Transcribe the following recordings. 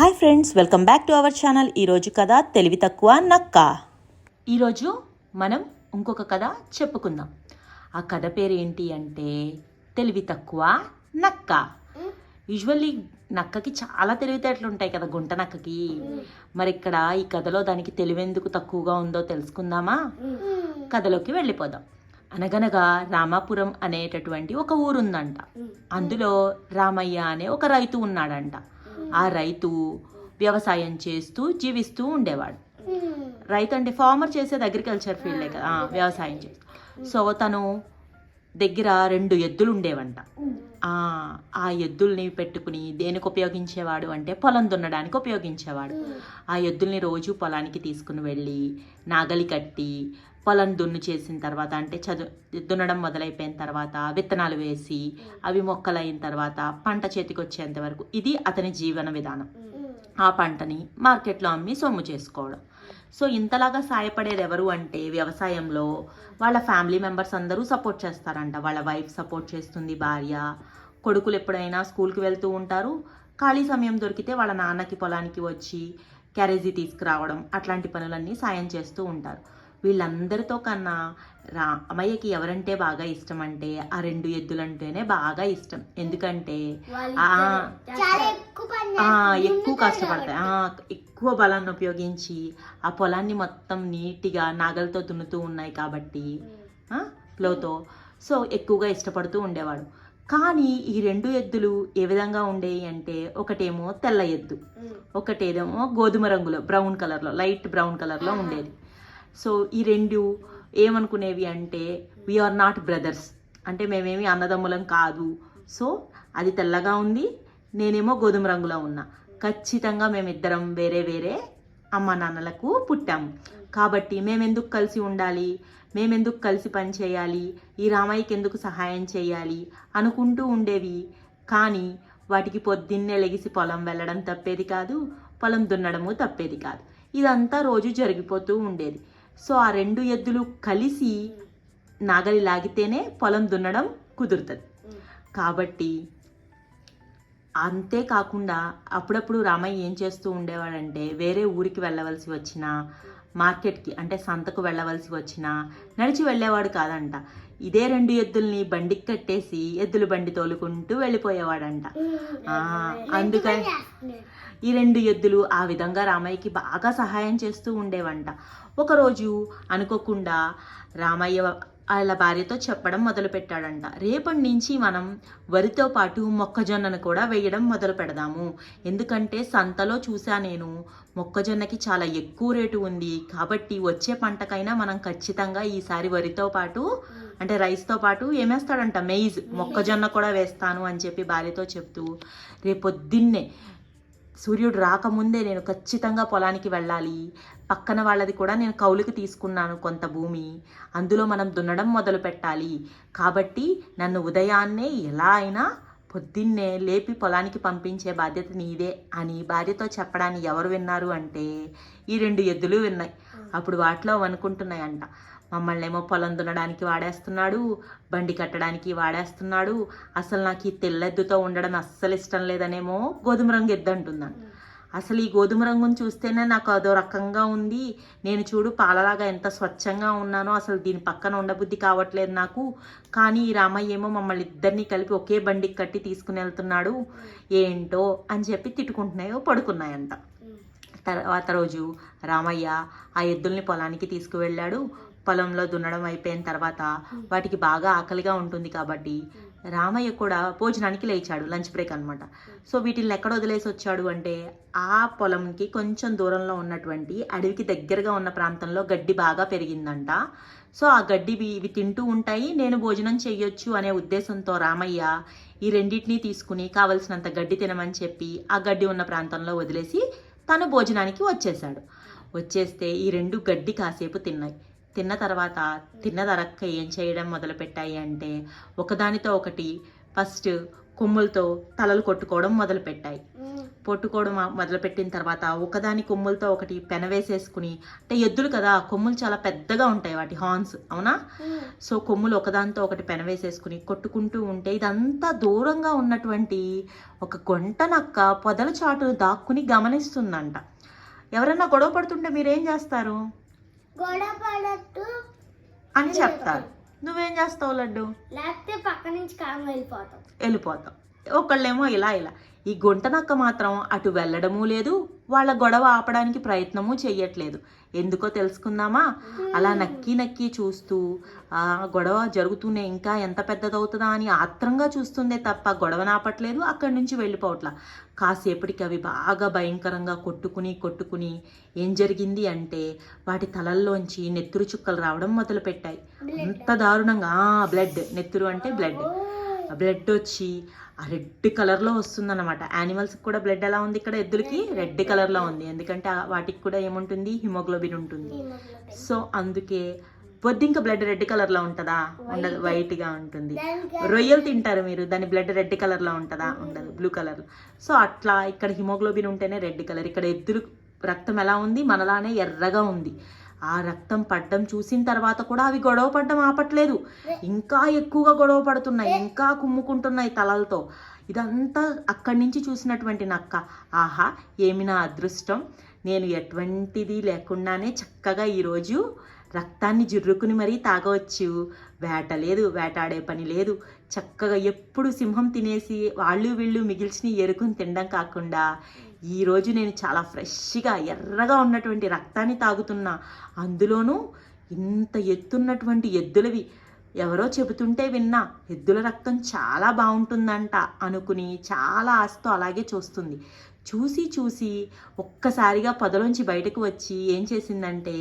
Hi friends welcome back to our channel. ఈరోజు కథ తెలివి తక్కువ నక్క. ఈరోజు మనం ఇంకొక కథ చెప్పుకుందాం. ఆ కథ పేరు ఏంటి అంటే తెలివి తక్కువ నక్క. యూజువల్లీ నక్కకి చాలా తెలివితేటలు ఉంటాయి కదా గుంట నక్కకి. మరి ఇక్కడ ఈ కథలో దానికి తెలివెందుకు తక్కువగా ఉందో తెలుసుకుందామా? కథలోకి వెళ్ళిపోదాం. అనగనగా రామాపురం అనేటటువంటి ఒక ఊరుందంట. అందులో రామయ్య అనే ఒక రైతు ఉన్నాడంట. ఆ రైతు వ్యవసాయం చేస్తూ జీవిస్తూ ఉండేవాడు. రైతు అంటే ఫార్మర్ చేసేది అగ్రికల్చర్ ఫీల్డే కదా ఆ, వ్యవసాయం చేస్తూ. సో తను దగ్గర రెండు ఎద్దులు ఉండేవంట. ఆ ఎద్దుల్ని పెట్టుకుని దేనికి ఉపయోగించేవాడు అంటే పొలం దున్నడానికి ఉపయోగించేవాడు. ఆ ఎద్దుల్ని రోజు పొలానికి తీసుకుని వెళ్ళి నాగలి కట్టి పొలం దున్ను చేసిన తర్వాత అంటే చదువు దున్నడం మొదలైపోయిన తర్వాత విత్తనాలు వేసి అవి మొక్కలైన తర్వాత పంట చేతికి వచ్చేంత వరకు ఇది అతని జీవన విధానం. ఆ పంటని మార్కెట్లో అమ్మి సొమ్ము చేసుకోవడం. సో ఇంతలాగా సాయపడేది ఎవరు అంటే వ్యవసాయంలో వాళ్ళ ఫ్యామిలీ మెంబర్స్ అందరూ సపోర్ట్ చేస్తారంట. వాళ్ళ వైఫ్ సపోర్ట్ చేస్తుంది భార్య కొడుకులు ఎప్పుడైనా స్కూల్కి వెళ్తూ ఉంటారు. ఖాళీ సమయం దొరికితే వాళ్ళ నాన్నకి పొలానికి వచ్చి క్యారేజీ తీసుకురావడం అట్లాంటి పనులన్నీ సాయం చేస్తూ ఉంటారు. వీళ్ళందరితో కన్నా రామయ్యకి ఎవరంటే బాగా ఇష్టం అంటే ఆ రెండు ఎద్దులంటేనే బాగా ఇష్టం. ఎందుకంటే ఎక్కువ కష్టపడతాయి ఎక్కువ బలాన్ని ఉపయోగించి ఆ పొలాన్ని మొత్తం నీట్గా నాగలతో దున్నుతూ ఉన్నాయి కాబట్టి ప్లోతో సో ఎక్కువగా ఇష్టపడుతూ ఉండేవాడు. కానీ ఈ రెండు ఎద్దులు ఏ విధంగా ఉండేవి అంటే ఒకటేమో తెల్ల ఎద్దు ఒకటేదేమో గోధుమ రంగులో బ్రౌన్ కలర్లో లైట్ బ్రౌన్ కలర్లో ఉండేది. సో ఈ రెండు ఏమనుకునేవి అంటే వీఆర్ నాట్ బ్రదర్స్ అంటే మేమేమి అన్నదమ్ములం కాదు. సో అది తెల్లగా ఉంది. నేనేమో గోధుమ రంగులో ఉన్నా. ఖచ్చితంగా మేమిద్దరం వేరే వేరే అమ్మ నాన్నలకు పుట్టాము కాబట్టి మేమెందుకు కలిసి ఉండాలి? మేమెందుకు కలిసి పని చేయాలి? ఈ రామయ్యకి ఎందుకు సహాయం చేయాలి? అనుకుంటూ ఉండేవి. కానీ వాటికి పొద్దున్నే లెగిసి పొలం వెళ్ళడం తప్పేది కాదు. పొలం దున్నడము తప్పేది కాదు. ఇదంతా రోజు జరిగిపోతూ ఉండేది. సో ఆ రెండు ఎద్దులు కలిసి నాగలి లాగితేనే పొలం దున్నడం కుదురుతుంది. కాబట్టి అంతేకాకుండా అప్పుడప్పుడు రామయ్య ఏం చేస్తూ ఉండేవాడంటే వేరే ఊరికి వెళ్ళవలసి వచ్చినా మార్కెట్కి అంటే సంతకు వెళ్ళవలసి వచ్చినా నడిచి వెళ్ళేవాడు కాదంట. ఇదే రెండు ఎద్దుల్ని బండికి కట్టేసి ఎద్దుల బండి తోలుకుంటూ వెళ్ళిపోయేవాడంట. అందుకని ఈ రెండు ఎద్దులు ఆ విధంగా రామయ్యకి బాగా సహాయం చేస్తూ ఉండేవంట. ఒకరోజు అనుకోకుండా రామయ్య వాళ్ళ భార్యతో చెప్పడం మొదలు పెట్టాడంట రేపటి నుంచి మనం వరితో పాటు మొక్కజొన్నను కూడా వేయడం మొదలు పెడదాము. ఎందుకంటే సంతలో చూసా నేను మొక్కజొన్నకి చాలా ఎక్కువ రేటు ఉంది. కాబట్టి వచ్చే పంటకైనా మనం ఖచ్చితంగా ఈసారి వరితో పాటు అంటే రైస్తో పాటు ఏమేస్తాడంట మెయిజ్ మొక్కజొన్న కూడా వేస్తాను అని చెప్పి భార్యతో చెప్తూ రేపొద్దున్నే సూర్యుడు రాకముందే నేను ఖచ్చితంగా పొలానికి వెళ్ళాలి. పక్కన వాళ్ళది కూడా నేను కౌలుకి తీసుకున్నాను కొంత భూమి. అందులో మనం దున్నడం మొదలు పెట్టాలి. కాబట్టి నన్ను ఉదయాన్నే ఎలా అయినా పొద్దున్నే లేపి పొలానికి పంపించే బాధ్యత నీదే అని భార్యతో చెప్పడాన్ని ఎవరు విన్నారు అంటే ఈ రెండు ఎద్దులు విన్నాయి. అప్పుడు వాటిలో అనుకుంటున్నాయంట మమ్మల్ని ఏమో పొలం దున్నడానికి వాడేస్తున్నాడు బండి కట్టడానికి వాడేస్తున్నాడు. అసలు నాకు ఈ తెల్లెద్దుతో ఉండడం అస్సలు ఇష్టం లేదనేమో గోధుమ రంగు ఎద్దు అంటున్నాను అసలు ఈ గోధుమ రంగుని చూస్తేనే నాకు అదో రకంగా ఉంది. నేను చూడు పాలలాగా ఎంత స్వచ్ఛంగా ఉన్నానో అసలు దీని పక్కన ఉండబుద్ధి కావట్లేదు నాకు. కానీ ఈ రామయ్య ఏమో మమ్మల్ని ఇద్దరిని కలిపి ఒకే బండికి కట్టి తీసుకుని వెళ్తున్నాడు. ఏంటో అని చెప్పి తిట్టుకుంటున్నాయో పడుకున్నాయంట. తర్వాత రోజు రామయ్య ఆ ఎద్దుల్ని పొలానికి తీసుకువెళ్ళాడు. పొలంలో దున్నడం అయిపోయిన తర్వాత వాటికి బాగా ఆకలిగా ఉంటుంది కాబట్టి రామయ్య కూడా భోజనానికి లేచాడు లంచ్ బ్రేక్ అనమాట సో వీటిని ఎక్కడ వదిలేసి వచ్చాడు అంటే ఆ పొలంకి కొంచెం దూరంలో ఉన్నటువంటి అడవికి దగ్గరగా ఉన్న ప్రాంతంలో గడ్డి బాగా పెరిగిందంట. సో ఆ గడ్డి ఇవి తింటూ ఉంటాయి నేను భోజనం చెయ్యొచ్చు అనే ఉద్దేశంతో రామయ్య ఈ రెండింటినీ తీసుకుని కావలసినంత గడ్డి తినమని చెప్పి ఆ గడ్డి ఉన్న ప్రాంతంలో వదిలేసి తను భోజనానికి వచ్చేసాడు వచ్చేస్తే ఈ రెండు గడ్డి కాసేపు తిన్నాయి. తిన్న తర్వాత తిన్న తరక్క ఏం చేయడం మొదలుపెట్టాయి అంటే ఒకదానితో ఒకటి ఫస్ట్ కొమ్ములతో తలలు కొట్టుకోవడం మొదలుపెట్టాయి. పొట్టుకోవడం మొదలుపెట్టిన తర్వాత ఒకదాని కొమ్ములతో ఒకటి పెనవేసేసుకుని అంటే ఎద్దులు కదా కొమ్ములు చాలా పెద్దగా ఉంటాయి వాటి హార్న్స్ అవునా? సో కొమ్ములు ఒకదానితో ఒకటి పెనవేసేసుకుని కొట్టుకుంటూ ఉంటే ఇదంతా దూరంగా ఉన్నటువంటి ఒక గొంటనక్క పొదల చాటును దాక్కుని గమనిస్తుందంట. ఎవరన్నా గొడవ పడుతుంటే మీరేం చేస్తారు? అని చెప్తారు. నువ్వేం చేస్తావు లడ్డు? లేకపోతే పక్క నుంచి కారం వెళ్ళిపోతాం. వెళ్ళిపోతాం. ఒకళ్ళేమో ఇలా ఇలా. ఈ గుంట నక్క మాత్రం అటు వెళ్ళడము లేదు వాళ్ళ గొడవ ఆపడానికి ప్రయత్నము చెయ్యట్లేదు. ఎందుకో తెలుసుకుందామా? అలా నక్కి నక్కి చూస్తూ ఆ గొడవ జరుగుతూనే ఇంకా ఎంత పెద్దదవుతుందా అని ఆత్రంగా చూస్తుందే తప్ప గొడవ నాపట్లేదు అక్కడి నుంచి వెళ్ళిపోవట్లా. కాసేపటికి అవి బాగా భయంకరంగా కొట్టుకుని కొట్టుకుని ఏం జరిగింది అంటే వాటి తలల్లోంచి నెత్తురు చుక్కలు రావడం మొదలుపెట్టాయి. అంత దారుణంగా బ్లడ్. నెత్తురు అంటే బ్లడ్. బ్లడ్ వచ్చి ఆ రెడ్ కలర్లో వస్తుందన్నమాట. యానిమల్స్కి కూడా బ్లడ్ ఎలా ఉంది ఇక్కడ ఎద్దులకి? రెడ్ కలర్లో ఉంది. ఎందుకంటే వాటికి కూడా ఏముంటుంది? హిమోగ్లోబిన్ ఉంటుంది. సో అందుకే బొద్దింక బ్లడ్ రెడ్ కలర్లో ఉంటుందా? ఉండదు వైట్గా ఉంటుంది. రొయ్యలు తింటారు మీరు దాని బ్లడ్ రెడ్ కలర్లో ఉంటుందా? ఉండదు బ్లూ కలర్ సో అట్లా ఇక్కడ హిమోగ్లోబిన్ ఉంటేనే రెడ్ కలర్ ఇక్కడ ఎద్దులు రక్తం ఎలా ఉంది? మనలానే ఎర్రగా ఉంది. ఆ రక్తం పడ్డం చూసిన తర్వాత కూడా అవి గొడవ పడ్డం ఆపట్లేదు. ఇంకా ఎక్కువగా గొడవ పడుతున్నాయి ఇంకా కుమ్ముకుంటున్నాయి తలలతో. ఇదంతా అక్కడి నుంచి చూసినటువంటి నక్క. ఆహా ఏమి నా అదృష్టం? నేను ఎటువంటిది లేకుండానే చక్కగా ఈరోజు రక్తాన్ని జుర్రుకుని మరీ తాగవచ్చు. వేట లేదు వేటాడే పని లేదు. చక్కగా ఎప్పుడు సింహం తినేసి వాళ్ళు వీళ్ళు మిగిల్చిన ఎరుకుని తినడం కాకుండా ఈరోజు నేను చాలా ఫ్రెష్గా ఎర్రగా ఉన్నటువంటి రక్తాన్ని తాగుతున్నా. అందులోనూ ఇంత ఎత్తున్నటువంటి ఎద్దులవి ఎవరో చెబుతుంటే విన్నా ఎద్దుల రక్తం చాలా బాగుంటుందంట అనుకుని చాలా ఆశతో అలాగే చూస్తుంది. చూసి చూసి ఒక్కసారిగా పొదలోంచి బయటకు వచ్చి ఏం చేసిందంటే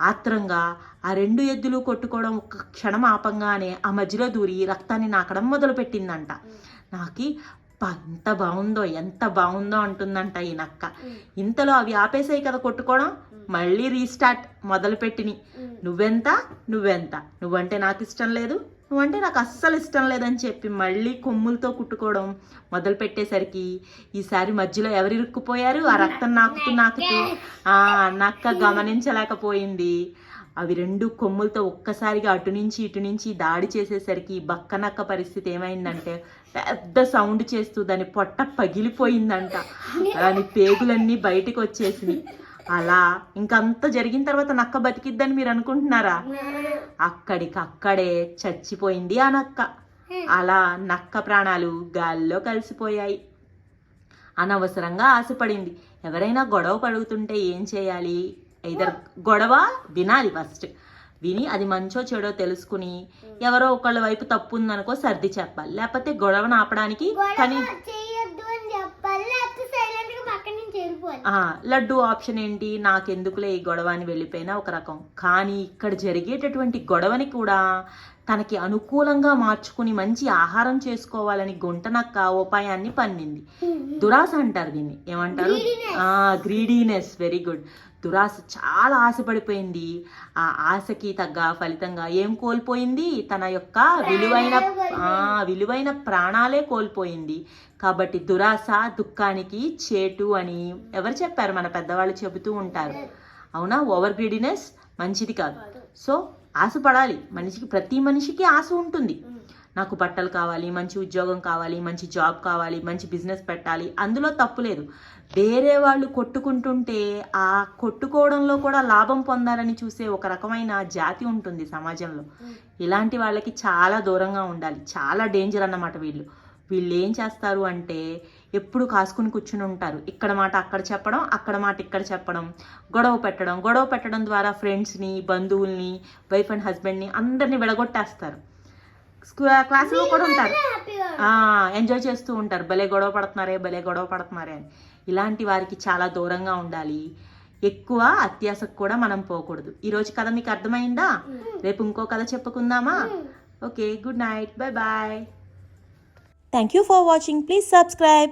ఆత్రంగా ఆ రెండు ఎద్దులు కొట్టుకోవడం ఒక్క క్షణం ఆపంగానే ఆ మధ్యలో దూరి రక్తాన్ని నాకడం మొదలుపెట్టిందంట. నాకి "అబ్బా, ఎంత బాగుందో ఎంత బాగుందో అంటుందంట ఈ నక్క. ఇంతలో అవి ఆపేసాయి కదా కొట్టుకోవడం? మళ్ళీ రీస్టార్ట్ మొదలుపెట్టిని. నువ్వెంత? నువ్వెంత? నువ్వంటే నాకు ఇష్టం లేదు. నువ్వంటే నాకు అస్సలు ఇష్టం లేదని చెప్పి మళ్ళీ కొమ్ములతో కుట్టుకోవడం మొదలు పెట్టేసరికి ఈసారి మధ్యలో ఎవరు ఇరుక్కుపోయారు? ఆ రక్తం నాకుతూ నాకుతూ. ఆ నక్క. గమనించలేకపోయింది. అవి రెండు కొమ్ములతో ఒక్కసారిగా అటు నుంచి ఇటు నుంచి దాడి చేసేసరికి బక్క నక్క పరిస్థితి ఏమైందంటే పెద్ద సౌండ్ చేస్తూ దాని పొట్ట పగిలిపోయిందంట. దాని పేగులన్నీ బయటకు వచ్చేసింది అలా ఇంకంత జరిగిన తర్వాత నక్క బతికిద్దని మీరు అనుకుంటున్నారా? అక్కడికక్కడే చచ్చిపోయింది ఆ నక్క. అలా నక్క ప్రాణాలు గాల్లో కలిసిపోయాయి. అనవసరంగా ఆశపడింది. ఎవరైనా గొడవ పడుగుతుంటే ఏం చేయాలి? ఇద్దరు గొడవ వినాలి ఫస్ట్ విని అది మంచో చెడో తెలుసుకుని ఎవరో ఒకళ్ళ వైపు తప్పు ఉందనుకో సర్ది చెప్పాలి. లేకపోతే గొడవను ఆపడానికి కానీ గొడవ లడ్డు ఆప్షన్ ఏంటి? నాకెందుకులే ఈ గొడవ అని వెళ్ళిపోయినా ఒక రకం. కానీ ఇక్కడ జరిగేటటువంటి గొడవని కూడా తనకి అనుకూలంగా మార్చుకుని మంచి ఆహారం చేసుకోవాలని గుంటనక్క ఉపాయాన్ని పన్నింది. దురాశ అంటారు దీన్ని. ఏమంటారు? గ్రీడీనెస్ వెరీ గుడ్ దురాశ చాలా ఆశపడిపోయింది. ఆ ఆశకి తగ్గ ఫలితంగా ఏం కోల్పోయింది? తన యొక్క విలువైన ఆ, విలువైన ప్రాణాలే కోల్పోయింది. కాబట్టి దురాశ దుఃఖానికి చేటు అని ఎవరు చెప్పారు? మన పెద్దవాళ్ళు చెబుతూ ఉంటారు. అవునా? ఓవర్ గ్రీడినెస్ మంచిది కాదు. సో ఆశపడాలి. మనిషికి ప్రతి మనిషికి ఆశ ఉంటుంది. నాకు బట్టలు కావాలి మంచి ఉద్యోగం కావాలి మంచి జాబ్ కావాలి మంచి బిజినెస్ పెట్టాలి అందులో తప్పు లేదు. వేరే వాళ్ళు కొట్టుకుంటుంటే ఆ కొట్టుకోవడంలో కూడా లాభం పొందాలని చూసే ఒక రకమైన జాతి ఉంటుంది సమాజంలో. ఇలాంటి వాళ్ళకి చాలా దూరంగా ఉండాలి. చాలా డేంజర్ అన్నమాట వీళ్ళు. వీళ్ళు ఏం చేస్తారు అంటే ఎప్పుడు కాసుకుని కూర్చుని ఉంటారు. ఇక్కడ మాట అక్కడ చెప్పడం అక్కడ మాట ఇక్కడ చెప్పడం. గొడవ పెట్టడం గొడవ పెట్టడం ద్వారా ఫ్రెండ్స్ని బంధువుల్ని వైఫ్ అండ్ హస్బెండ్ని అందరినీ విడగొట్టేస్తారు. క్లాసులో కూడా ఉంటారు. ఎంజాయ్ చేస్తూ ఉంటారు. భలే గొడవ పడుతున్నారే భలే గొడవ పడుతున్నారే అని. ఇలాంటి వారికి చాలా దూరంగా ఉండాలి. ఎక్కువ అత్యాసకు కూడా మనం పోకూడదు. ఈ రోజు కథ మీకు అర్థమైందా? రేపు ఇంకో కథ చెప్పుకుందామా? Okay good night. Bye bye. Thank you for watching please subscribe